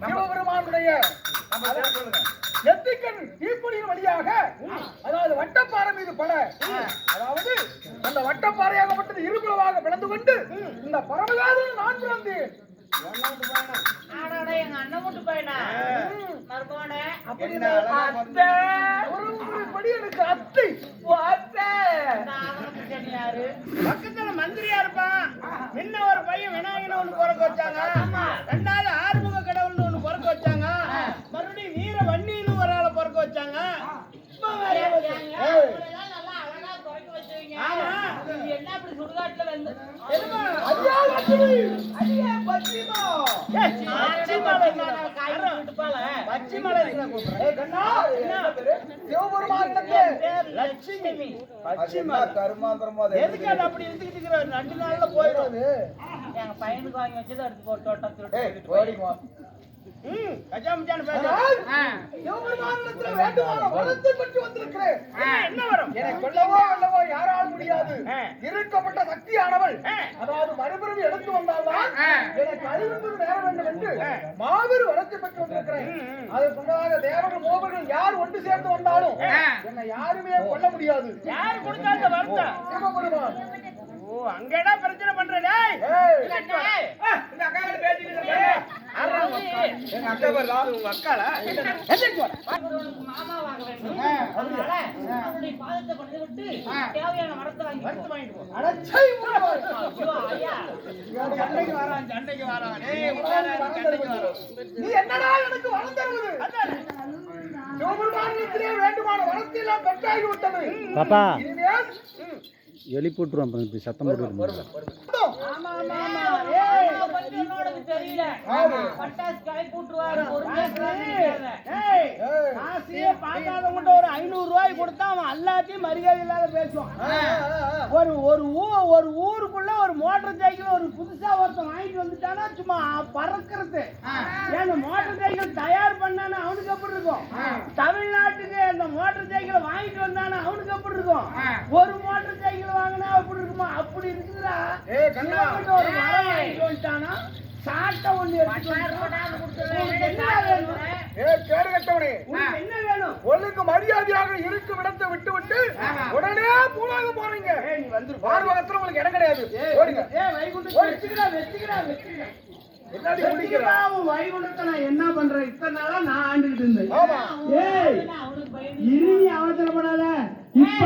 சிவபெருமானுடைய நெத்திக்கண் தீப்பொறியின் வழியாக அதாவது வட்டப்பாறை மீது பட. அதாவது அந்த வட்டப்பாறையாகப்பட்டது இருபுறமாக பிளந்து கொண்டு இந்த பரமகாதல் நான் பிறந்தேன் ஆடாடா எங்க அண்ணன் மட்டும் பையனா மருமகனே. அப்படின்னு அத்தை. ஒரு ஒரு படி எனக்கு அத்தை. அத்தை. யாரு பக்கத்துல மந்திரியா இருப்பான். முன்ன ஒரு பையன் விநாயகன் ஒண்ணு பிறக்க வச்சாங்க. ரெண்டாவது ரெண்டு நாள்ல போயிடும். எங்க பையனுக்கு வாங்கி வச்சது எடுத்து போட்டு தோட்டத்தில் ஏய் ஓடிமா ம் கஜாமுஜான்னு பேச. சிவபெருமானிடத்துல வேண்டுமான வரத்தை பெற்று வந்திருக்கிறேன் கொல்லவோ யாரால் முடியாது. இருக்கப்பட்ட சக்தியானவள். அதாவது எடுத்து வந்தால்தான். எனக்கு அறிவிப்பது நேர வேண்டும் என்று ஆ. மாபெரும் வரத்தை பெற்று வந்திருக்கிறேன் ம். அதற்குண்டாக தேவர்கள் மோகர்கள் யார் ஒன்று சேர்ந்து வந்தாலும். என்னை யாருமே கொல்ல முடியாது யார் கொடுத்தா அந்த வரத்தை சிவபெருமான் ஓ அங்கடா பிரச்சனை பண்ற டேய் இந்த அக்கா பேசிட்டு எங்க அக்கா வரலா உங்க அக்காளா எந்திரிச்சு வா மாமா வாங்க வேண்டும் அதனால அவருடைய பாதத்தை கொண்டு விட்டு தேவையான மரத்தை வாங்கி வரத்து வாங்கிட்டு போ அடச்சை உருவாய். ஐயோ, ஐயா சண்டைக்கு வரான் சண்டைக்கு வரான் டேய் உட்காரா சண்டைக்கு வரான் நீ என்னடா எனக்கு வரம் தருவது அதானே சிவபெருமானிடத்திலே வேண்டுமான வரத்தை எல்லாம் பெற்றாகி விட்டது பாப்பா இனிமேல் எழுப்பி விட்டுருவான் அப்புறம் இப்படி சத்தம் போட்டு ஆமா ஆமா ஆமா ஏய் ஐயா, பத்தி என்னோடது தெரியல. பட்டாசு ஏய், ஏய். காசையே பார்க்காதவங்கிட்ட ஒரு ஐநூறு ரூபாய் கொடுத்தா அவன் எல்லாத்தையும் மரியாதை இல்லாத பேசுவான். ஒரு ஒரு ஊ ஒரு ஊருக்குள்ள ஒரு மோட்டார் சைக்கிள் ஒரு புதுசா ஒருத்தன் வாங்கிட்டு வந்துட்டானா சும்மா பறக்கிறது. ஏன்னா மோட்டார் சைக்கிள் தயார் பண்ணானா அவனுக்கு எப்படி இருக்கும்? தமிழ்நாட்டுக்கு அந்த மோட்டார் சைக்கிளை வாங்கிட்டு வந்தானா அவனுக்கு எப்படி இருக்கும்? ஒரு மோட்டார் சைக்கிள் வாங்கினா அப்படி இருக்குமா? அப்படி இருக்குதுடா. ஏய், கண்ணா. சிவன்கிட்ட ஒரு மரம் சாட்டை ஒண்ணு என்ன வேணும்? ஒழுங்கு மரியாதையாக இருக்கும் இடத்தை விட்டு விட்டு உடனே பூலாக போறீங்க. ஏய், நீ வந்துரு. பார்வகத்துல உங்களுக்கு இடம் கிடையாது. என்ன பண்றேன்? இத்தனை நாளா நான் ஆண்டுகிட்டு இருந்தேன். இனி நீ அவசரப்படாத. இப்ப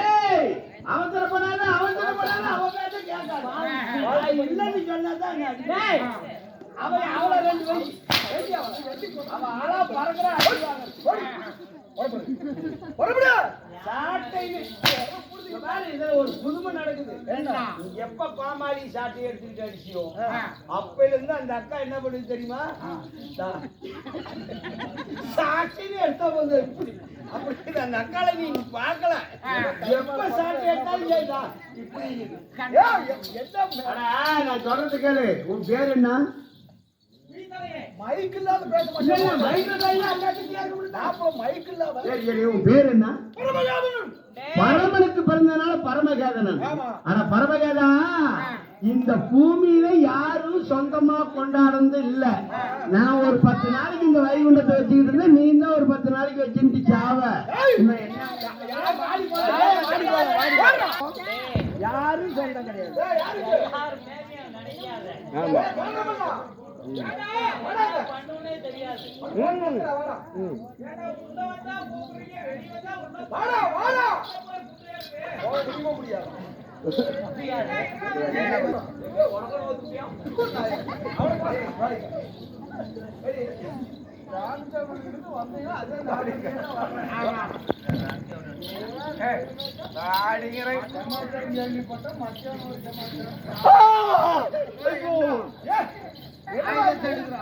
ஏய் அவசரப்படாத அவசரப்படாத அவ பேச்ச கேட்காத இல்லன்னு சொன்னாதான் நான் டேய் அவன் அவள ரெண்டு ஆளா பறக்குறா ஒரு புதுமை நடக்குது நீ எப்ப பாமாரி சாட்டை எடுத்துக்கிட்டு அடிச்சியோ அப்பையில இருந்து அந்த அக்கா என்ன பண்ணுது தெரியுமா தா- சாட்டைன்னு எடுத்தா போது அப்படி அந்த நீ பார்க்கல. எப்ப சாட்டை எடுத்தாலும் நான் சொல்றது கேளு. உன் பேர் என்ன? மைக் இல்லாத பேச மாட்டேன்? நான் அப்புறம் மைக் இல்லாத சரி சரி உன் பேர் என்ன? பரமகாதனன். பரமனுக்கு பிறந்தனால பரமகேதனன். ஆமா. ஆனா பரமகேதா. இந்த பூமியில யாரும் சொந்தமா கொண்டாடுறது இல்ல. நான் ஒரு பத்து நாளைக்கு இந்த வைகுண்டத்தை வச்சுக்கிட்டு இருந்தேன். நீ தான் ஒரு பத்து நாளைக்கு வச்சுட்டு சாவ. யாரும் சொந்தம் கிடையாது. தெரியாது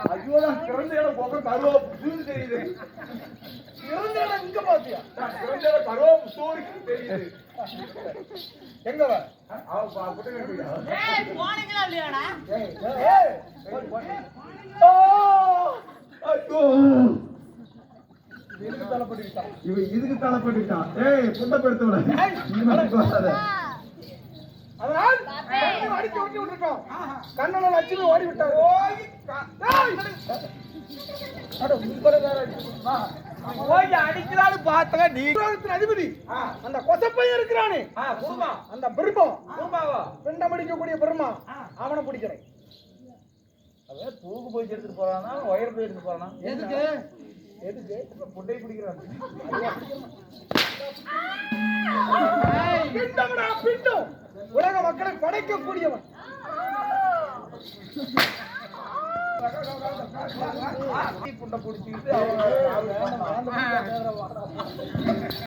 ஐயோ. நான் பிறந்த இடம் பக்கம் கருவா தெரியுது. இடம் இங்க பாத்தியா? இடம் கருவா சோறுக்கு தெரியுது. எங்க வா? அவன் பா- புத்தகம் எடுத்துக்கிட்டா. ஏய், போனீங்களா இல்லையாடா ஏய், ஏய், போய் போய். ஆ! ஐயோ. இதுக்கு தலைப்பட்டுக்கிட்டான். இவன் இதுக்கு தலைப்பட்டுட்டான் ஏய் புண்டப்படுத்தவன வராத அதனால் அடிச்சு ஓட்டி விட்டுட்டோம். கண்ணனை லட்சுமி ஓடி விட்டாரு. ஏய்! அட, உங்களை வேற. போய் அடிக்கலான்னு பார்த்தா நீ அதிபதி. அந்த கொசப்பையன் இருக்கிறானே. அந்த பிரம்மம். பிண்டம் அடிக்கக்கூடிய பிரம்மா அவனை பிடிக்கிறேன். அவன் தூக்கு போய் எடுத்துட்டு போறானா? ஒயர் போய் எடுத்துட்டு போறானா? எதுக்கு? எதுக்கு? புட்டை பிடிக்கிறான். பிண்டம்டா பிண்டம். உலக மக்களை படைக்கக்கூடியவன். புண்டை பிடிச்சிக்கிட்டு அவங்க